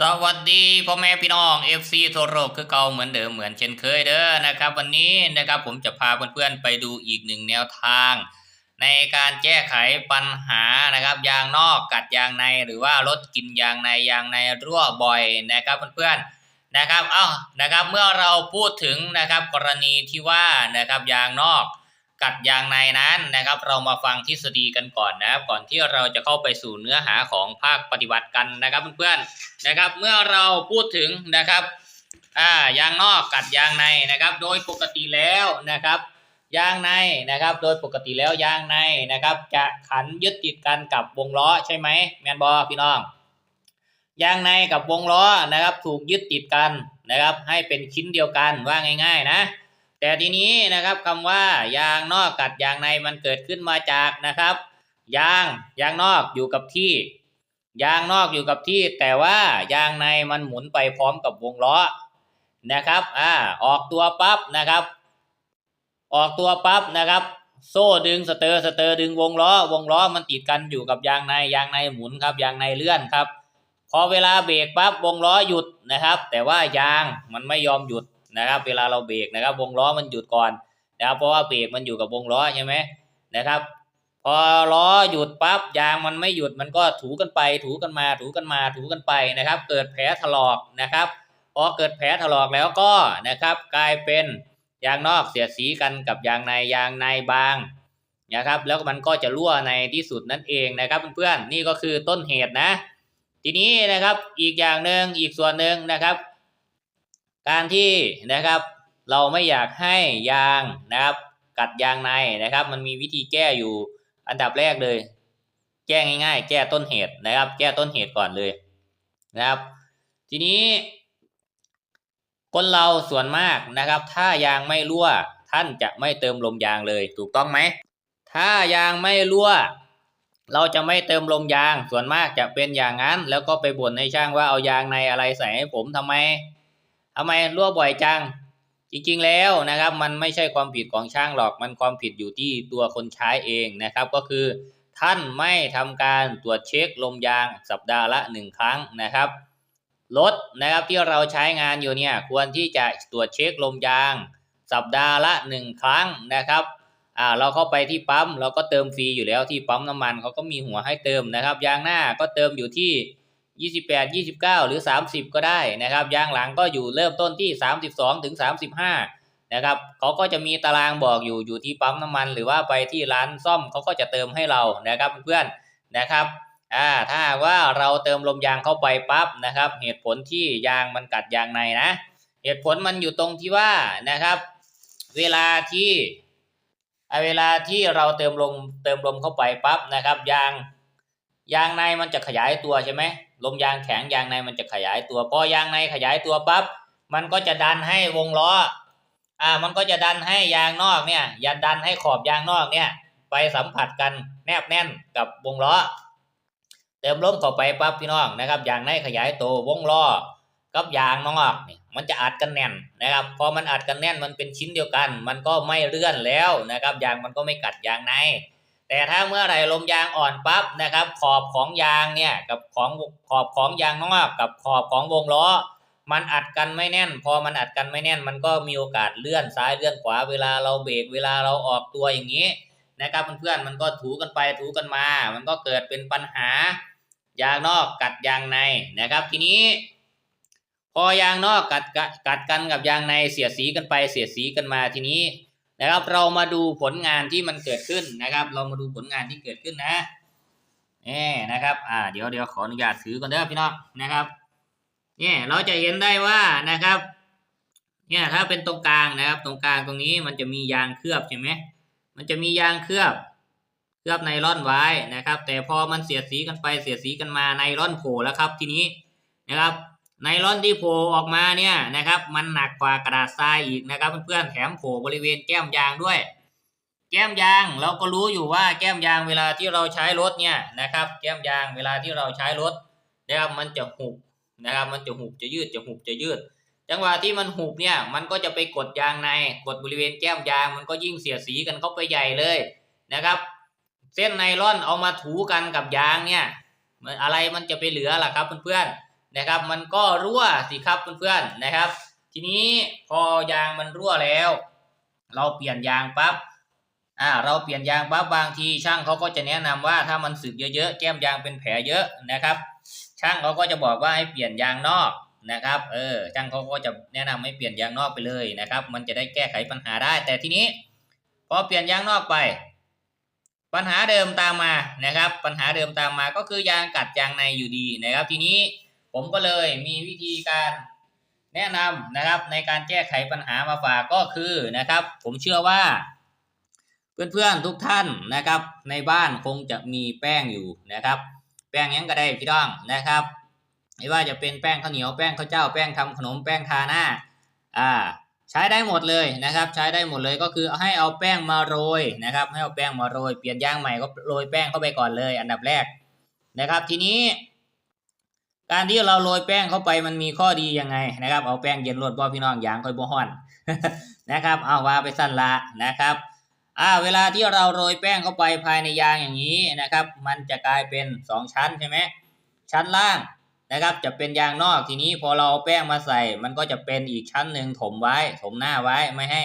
สวัสดีพ่อแม่พี่น้อง FC ทั่วโลกคือเก่าเหมือนเดิมเหมือนเช่นเคยเด้อนะครับ วันนี้นะครับผมจะพาเพื่อนๆไปดูอีกหนึ่งแนวทาง ในการแก้ไขปัญหานะครับยางนอกกัดยางในหรือว่ารถกินยางในยางในรั่วบ่อยนะครับเพื่อนๆนะครับเอ้านะครับเมื่อเราพูดถึงนะครับกรณีที่ว่านะครับยางนอก กัดยางในนั้นนะครับ เรามาฟังทฤษฎีกันก่อนนะครับ ก่อนที่เราจะเข้าไปสู่เนื้อหาของภาคปฏิบัติกันนะครับเพื่อนๆนะครับ เมื่อเราพูดถึงนะครับอ่ายางนอกกัดยางในนะครับ โดยปกติแล้วนะครับยางในนะครับ โดยปกติแล้วยางในนะครับ จะขันยึดติดกันกับวงล้อใช่ไหมแมนบอพี่น้องยางในกับวงล้อนะครับ ถูกยึดติดกันนะครับ ให้เป็นชิ้นเดียวกันว่าง่าย ๆ นะ แต่ทีนี้นะครับคำว่ายางนอกกัดยางในมันเกิดขึ้นมาจากนะครับ ยางยางนอกอยู่กับที่ ยางนอกอยู่กับที่ แต่ว่ายางในมันหมุนไปพร้อมกับวงล้อนะครับอ่าออกตัวปั๊บนะครับ ออกตัวปั๊บนะครับ โซ่ดึงสเตอร์สเตอร์ดึงวงล้อ วงล้อมันติดกันอยู่กับยางในยางในหมุนครับยางในเลื่อนครับ พอเวลาเบรกปั๊บวงล้อหยุดนะครับ แต่ว่ายางมันไม่ยอมหยุด นะครับ เวลาเราเบรกนะครับ วงล้อมันหยุดก่อนนะครับ เพราะว่าเบรกมันอยู่กับวงล้อใช่ไหมนะครับ พอล้อหยุดปั๊บยางมันไม่หยุดมันก็ถูกันไป ถูกันมาถูกันมาถูกันไปนะครับ เกิดแผลถลอกนะครับพอเกิดแผลถลอกแล้วก็นะครับ กลายเป็นยางนอกเสียดสีกันกับยางในยางในบางนะครับ แล้วมันก็จะรั่วในที่สุดนั่นเองนะครับเพื่อนๆนี่ก็คือต้นเหตุนะ ทีนี้นะครับอีกอย่างหนึ่งอีกส่วนหนึ่งนะครับ การที่นะครับเราไม่อยากให้ยางนะครับ กัดยางในนะครับ มันมีวิธีแก้อยู่อันดับแรกเลย แก้ง่าย ๆ แก้ต้นเหตุนะครับ แก้ต้นเหตุก่อนเลยนะครับ ทีนี้ คนเราส่วนมากนะครับ ถ้ายางไม่รั่ว ท่านจะไม่เติมลมยางเลย ถูกต้องไหมถ้ายางไม่รั่ว เราจะไม่เติมลมยางส่วนมากจะเป็นอย่างนั้น แล้วก็ไปบ่นให้ช่างว่าเอายางในอะไรใส่ให้ผมทำไม ทำไมรั่วบ่อยจัง จริงๆแล้วนะครับ มันไม่ใช่ความผิดของช่างหรอก มันความผิดอยู่ที่ตัวคนใช้เองนะครับ ก็คือ ท่านไม่ทำการตรวจเช็คลมยางสัปดาห์ละหนึ่งครั้งนะครับรถนะครับที่เราใช้งานอยู่เนี่ยควรที่จะตรวจเช็คลมยาง สัปดาห์ละหนึ่งครั้งนะครับอ่าเราเข้าไปที่ปั๊มเราก็เติมฟรีอยู่แล้วที่ปั๊มน้ำมันเขาก็มีหัวให้เติมนะครับ ยางหน้าก็เติมอยู่ที่ 28 29 หรือ 30 ก็ได้นะครับยางหลังก็อยู่เริ่มต้นที่ 32ถึง35 นะครับเขาก็จะมีตารางบอกอยู่อยู่ที่ปั๊มน้ำมัน หรือว่าไปที่ร้านซ่อมเขาก็จะเติมให้เรานะครับเพื่อนๆนะครับอ่าถ้าว่าเราเติมลมยางเข้าไปปั๊บนะครับ เหตุผลที่ยางมันกัดยางในนะ เหตุผลมันอยู่ตรงที่ว่านะครับ เวลาที่อ่าเวลาที่เราเติมลมเติมลมเข้าไปปั๊บนะครับ ยางยางในมันจะขยายตัวใช่ไหม ลมยางแข็งยางในมันจะขยายตัวพอยางในขยายตัวปั๊บมันก็จะดันให้วงล้ออ่ามันก็จะดันให้ยางนอกเนี่ยย่าดันให้ขอบยางนอกเนี่ยไปสัมผัสกันแนบแน่นกับวงล้อ เติมลมเข้าไปปั๊บพี่น้องนะครับยางในขยายตัววงล้อกับยางนอกนี่มันจะอัดกันแน่นนะครับพอมันอัดกันแน่นมันเป็นชิ้นเดียวกัน มันก็ไม่เลื่อนแล้วนะครับยางมันก็ไม่กัดยางใน แต่ถ้าเมื่อไหร่ลมยางอ่อนปั๊บนะครับ ขอบของยางเนี่ยกับของขอบของยางนอกกับขอบของวงล้อ มันอัดกันไม่แน่น พอมันอัดกันไม่แน่น มันก็มีโอกาสเลื่อนซ้ายเลื่อนขวาเวลาเราเบรกเวลาเราออกตัวอย่างนี้นะครับเพื่อนๆมันก็ถูกันไปถูกันมา มันก็เกิดเป็นปัญหายางนอกกัดยางในนะครับ ทีนี้ พอยางนอกกัดกัดกันกับยางในเสียดสีกันไปเสียดสีกันมาทีนี้ นะครับ เรามาดูผลงานที่มันเกิดขึ้นนะครับ เรามาดูผลงานที่เกิดขึ้นนะนี่นะครับ อ่า เดี๋ยวเดี๋ยวขออนุญาตถือก่อนเด้อพี่น้องนะครับ เนี่ยเราจะเห็นได้ว่านะครับ เนี่ยถ้าเป็นตรงกลางนะครับ ตรงกลางตรงนี้มันจะมียางเคลือบใช่ไหมมันจะมียางเคลือบเคลือบไนล่อนไว้นะครับ แต่พอมันเสียดสีกันไปเสียดสีกันมาไนล่อนโผล่แล้วครับ ทีนี้นะครับ ไนลอนที่โผล่ออกมาเนี่ยนะครับ มันหนักกว่ากระดาษทรายอีกนะครับ เพื่อนๆแถมโผล่บริเวณแก้มยางด้วย แก้มยางเราก็รู้อยู่ว่าแก้มยางเวลาที่เราใช้รถเนี่ยนะครับ แก้มยางเวลาที่เราใช้รถนะครับมันจะหุบนะครับ มันจะหุบจะยืดจะหุบจะยืด จังหวะที่มันหุบเนี่ยมันก็จะไปกดยางในกดบริเวณแก้มยาง มันก็ยิ่งเสียสีกันเข้าไปใหญ่เลยนะครับ เส้นไนลอนเอามาถูกันกับยางเนี่ยอะไรมันจะไปเหลือล่ะครับเพื่อนๆ นะครับ มันก็รั่วสิครับเพื่อนๆนะครับ ทีนี้พอยางมันรั่วแล้ว เราเปลี่ยนยางปั๊บอ่าเราเปลี่ยนยางปั๊บบางทีช่างเขาก็จะแนะนำว่าถ้ามันสึกเยอะๆแก้มยางเป็นแผลเยอะนะครับ ช่างเขาก็จะบอกว่าให้เปลี่ยนยางนอกนะครับเออช่างเขาก็จะแนะนำให้เปลี่ยนยางนอกไปเลยนะครับ มันจะได้แก้ไขปัญหาได้ แต่ทีนี้พอเปลี่ยนยางนอกไป ปัญหาเดิมตามมานะครับ ปัญหาเดิมตามมาก็คือยางกัดยางในอยู่ดีนะครับ ทีนี้ ผมก็เลยมีวิธีการแนะนำนะครับในการแก้ไขปัญหามาฝากก็คือนะครับ ผมเชื่อว่า เพื่อนๆทุกท่านนะครับ ในบ้านคงจะมีแป้งอยู่นะครับ แป้งยังก็ได้พี่น้องนะครับไม่ว่าจะเป็นแป้งข้าวเหนียวแป้งข้าวเจ้าแป้งทำขนมแป้งทาหน้าอ่าใช้ได้หมดเลยนะครับ ใช้ได้หมดเลยก็คือให้เอาแป้งมาโรยนะครับ ให้เอาแป้งมาโรยเปลี่ยนยางใหม่ก็โรยแป้งเข้าไปก่อนเลย อันดับแรกนะครับ ทีนี้ การที่เราโรยแป้งเข้าไปมันมีข้อดียังไงนะครับ เอาแป้งเย็นรดบ่พี่น้องยางค่อยบ่ฮ้อนนะครับ เอาว่าไปสั้นละนะครับอ่าเวลาที่เราโรยแป้งเข้าไปภายในยางอย่างนี้นะครับ มันจะกลายเป็นสองชั้นใช่ไหมชั้นล่างนะครับจะเป็นยางนอกทีนี้พอเราเอาแป้งมาใส่ มันก็จะเป็นอีกชั้นหนึ่งถมไว้ถมหน้าไว้ไม่ให้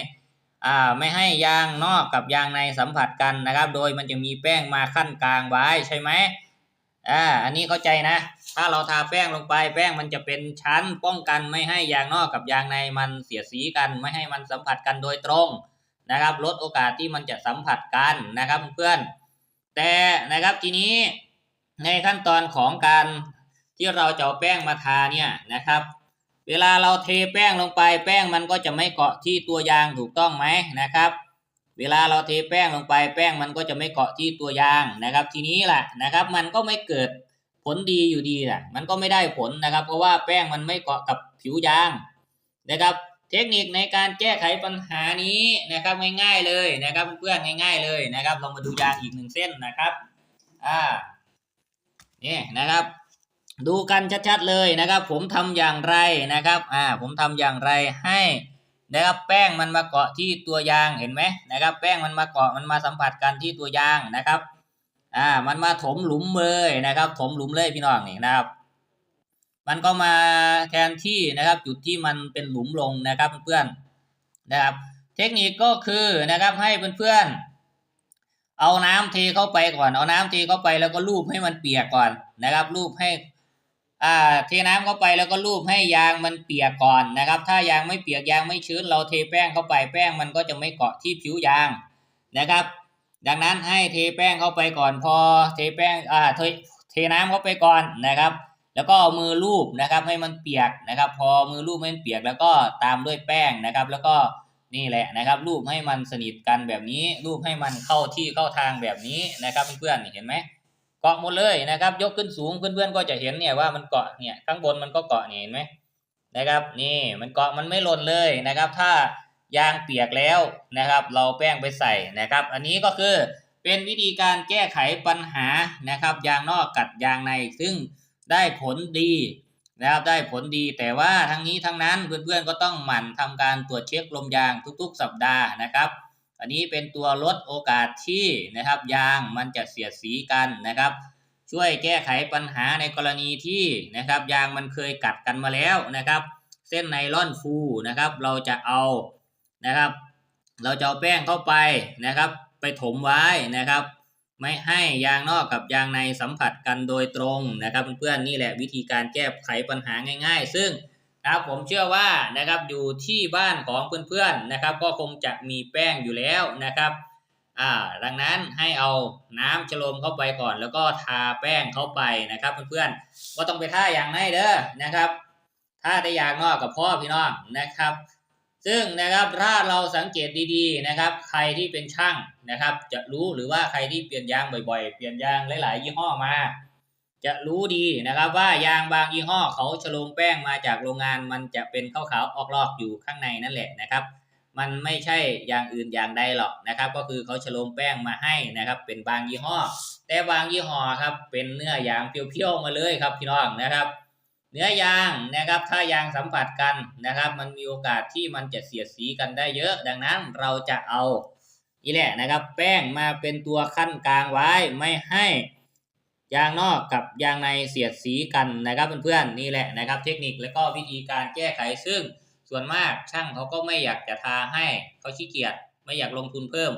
อ่าไม่ให้ยางนอกกับยางในสัมผัสกันนะครับ โดยมันจะมีแป้งมาขั้นกลางไว้ใช่ไหมอ่าอันนี้เข้าใจนะ ถ้าเราทาแป้งลงไปแป้งมันจะเป็นชั้นป้องกันไม่ให้ยางนอกกับยางในมันเสียสีกัน ไม่ให้มันสัมผัสกันโดยตรงนะครับ ลดโอกาสที่มันจะสัมผัสกันนะครับเพื่อนแต่นะครับทีนี้ในขั้นตอนของการที่เราจะเอาแป้งมาทาเนี่ยนะครับ เวลาเราเทแป้งลงไป แป้งมันก็จะไม่เกาะที่ตัวยางถูกต้องไหมนะครับ เวลาเราเทแป้งลงไป แป้งมันก็จะไม่เกาะที่ตัวยางนะครับ ทีนี้แหละนะครับ มันก็ไม่เกิด ลดีอยู่ดีแหละมันก็ไม่ได้ผลนะครับ เพราะว่าแป้งมันไม่เกาะกับผิวยางนะครับ เทคนิคในการแก้ไขปัญหานี้นะครับง่ายๆเลยนะครับเพื่อนๆง่าย ๆเลยนะครับลองมาดูยางอีกหนึ่งเส้นนะครับอ่านี่นะครับ ดูกันชัดๆเลยนะครับ ผมทำอย่างไรนะครับอ่าผมทำอย่างไรให้นะครับแป้งมันมาเกาะที่ตัวยางเห็นไหมนะครับ แป้งมันมาเกาะมันมาสัมผัสกันที่ตัวยางนะครับ อ่า มันมาถมหลุมเลยนะครับถมหลุมเลยพี่น้องนี่นะครับ มันก็มาแทนที่นะครับ จุดที่มันเป็นหลุมลงนะครับเพื่อนๆนะครับ เทคนิคก็คือนะครับให้เพื่อนๆเอาน้ำเทเข้าไปก่อน เอาน้ำเทเข้าไปแล้วก็ลูบให้มันเปียกก่อนนะครับลูบให้อ่าเทน้ำเข้าไปแล้วก็ลูบให้ยางมันเปียกก่อนนะครับ ถ้ายางไม่เปียกยางไม่ชื้นเราเทแป้งเข้าไปแป้งมันก็จะไม่เกาะที่ผิวยางนะครับ ดังนั้นให้เทแป้งเข้าไปก่อนพอเทแป้งอ่าเทเทน้ำเข้าไปก่อนนะครับ แล้วก็เอามือลูบนะครับให้มันเปียกนะครับ พอมือลูบให้มันเปียกแล้วก็ตามด้วยแป้งนะครับ แล้วก็นี่แหละนะครับลูบให้มันสนิทกันแบบนี้ลูบให้มันเข้าที่เข้าทางแบบนี้นะครับเพื่อนๆเห็นไหมเกาะหมดเลยนะครับ ยกขึ้นสูงเพื่อนๆก็จะเห็นเนี่ยว่ามันเกาะเนี่ยข้างบนมันก็เกาะเนี่ยเห็นไหมนะครับ นี่มันเกาะมันไม่หล่นเลยนะครับ ถ้า ยางเปียกแล้วนะครับ เราแป้งไปใส่นะครับ อันนี้ก็คือเป็นวิธีการแก้ไขปัญหานะครับ ยางนอกกัดยางในซึ่งได้ผลดีนะครับได้ผลดีแต่ว่าทั้งนี้ทั้งนั้นเพื่อนๆก็ต้องหมั่นทำการตรวจเช็คลมยางทุกๆ สัปดาห์นะครับ อันนี้เป็นตัวลดโอกาสที่นะครับยางมันจะเสียดสีกันนะครับ ช่วยแก้ไขปัญหาในกรณีที่นะครับยางมันเคยกัดกันมาแล้วนะครับ เส้นไนล่อนฟูนะครับ เราจะเอา นะครับ เราจะเอาแป้งเข้าไปนะครับ ไปถมไว้นะครับ ไม่ให้ยางนอกกับยางในสัมผัสกันโดยตรงนะครับเพื่อนๆนี่แหละวิธีการแก้ไขปัญหาง่าย ๆ ซึ่งนะครับผมเชื่อว่านะครับอยู่ที่บ้านของเพื่อนๆนะครับ ก็คงจะมีแป้งอยู่แล้วนะครับอ่าดังนั้นให้เอาน้ำฉโลมเข้าไปก่อน แล้วก็ทาแป้งเข้าไปนะครับเพื่อนๆก็ต้องไปท่าอย่างในเด้อนะครับท่าได้ยางนอกกับพ่อพี่น้องนะครับ ซึ่งนะครับถ้าเราสังเกตดีๆนะครับ ใครที่เป็นช่างนะครับ จะรู้หรือว่าใครที่เปลี่ยนยางบ่อยๆ เปลี่ยนยางหลายๆ ยี่ห้อมา จะรู้ดีนะครับว่ายางบางยี่ห้อเขาฉโลมแป้งมาจากโรงงาน มันจะเป็นขาวๆออกลอกอยู่ข้างในนั่นแหละนะครับ มันไม่ใช่อย่างอื่นอย่างใดหรอกนะครับ ก็คือเขาฉโลมแป้งมาให้นะครับ เป็นบางยี่ห้อ แต่บางยี่ห้อครับเป็นเนื้อยางเพียวๆมาเลยครับพี่น้องนะครับ เนื้อยางนะครับถ้ายางสัมผัสกันนะครับ มันมีโอกาสที่มันจะเสียดสีกันได้เยอะ ดังนั้นเราจะเอานี่แหละนะครับ แป้งมาเป็นตัวขั้นกลางไว้ไม่ให้ยางนอกกับยางในเสียดสีกันนะครับเพื่อนๆนี่แหละนะครับ เทคนิคแล้วก็วิธีการแก้ไขซึ่งส่วนมากช่างเขาก็ไม่อยากจะทาให้เขาขี้เกียจไม่อยากลงทุนเพิ่ม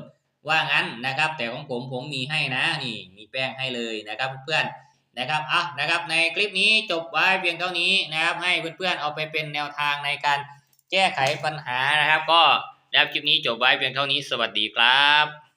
ว่างั้นนะครับ แต่ของผมผมมีให้นะนี่มีแป้งให้เลยนะครับ เพื่อนๆ นะครับอะนะครับในคลิปนี้จบไว้เพียงเท่านี้นะครับ ให้เพื่อนๆเอาไปเป็นแนวทางในการแก้ไขปัญหานะครับ ก็นะครับคลิปนี้จบไว้เพียงเท่านี้สวัสดีครับ